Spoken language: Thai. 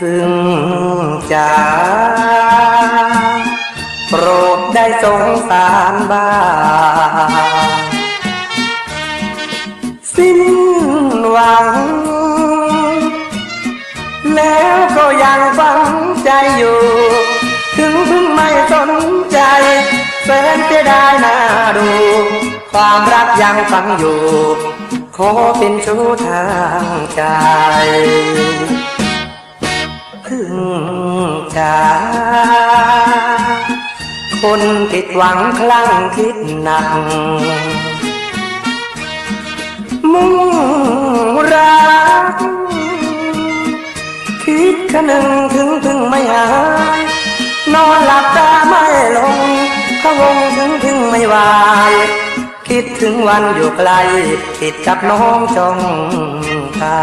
พึ่งจ๋าโปรดได้สงสารบ้างสิ้นหวัง แล้วก็ยังฝังใจอยู่ ถึงพิ่งไม่สนใจแสนจะได้น่าดู ความรักยังฝังอยู่ ขอเป็นชู้ทางใจ จ๋าคนผิดหวังคลั่งคิดหนัก มุ่งรัก คิดคะนึงถึงถึงไม่หายนอนหลับตาไม่ลงพะวงถึงถึงไม่วาย คิดถึงวันอยู่ไกลติดกับน้องจองตา